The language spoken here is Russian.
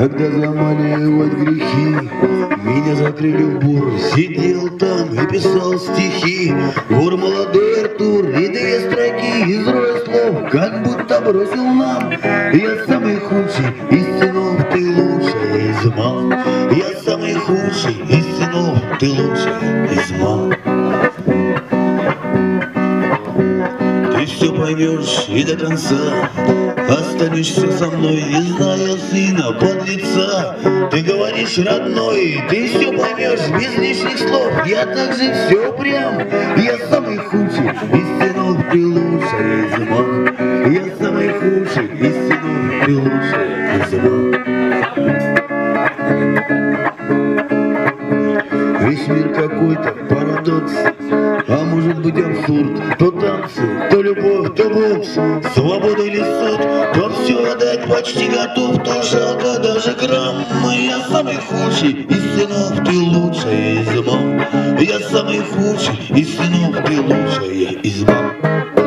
Когда замаливают грехи, меня закрыли в бур, сидел там и писал стихи. Вор молодой Артур и две строки из роя слов, как будто бросил нам. Я самый худший из сынов, ты лучшая из мам. Я самый худший из сынов, ты лучшая из мам. Все поймешь и до конца. Останешься со мной, и зная сына, подлеца Ты говоришь, родной, ты все поймешь без лишних слов. Я также все прям, я самый худший из сынов, ты лучшая из мам Я самый худший из сынов, ты лучшая из мам Весь мир какой-то парадокс а может быть абсурд То танцы, то любовь, то бокс. Свобода или суд То все отдать почти готов. То жалко даже грамма Я самый худший из сынов Ты лучшая из мам Я самый худший из сынов Ты лучшая из мам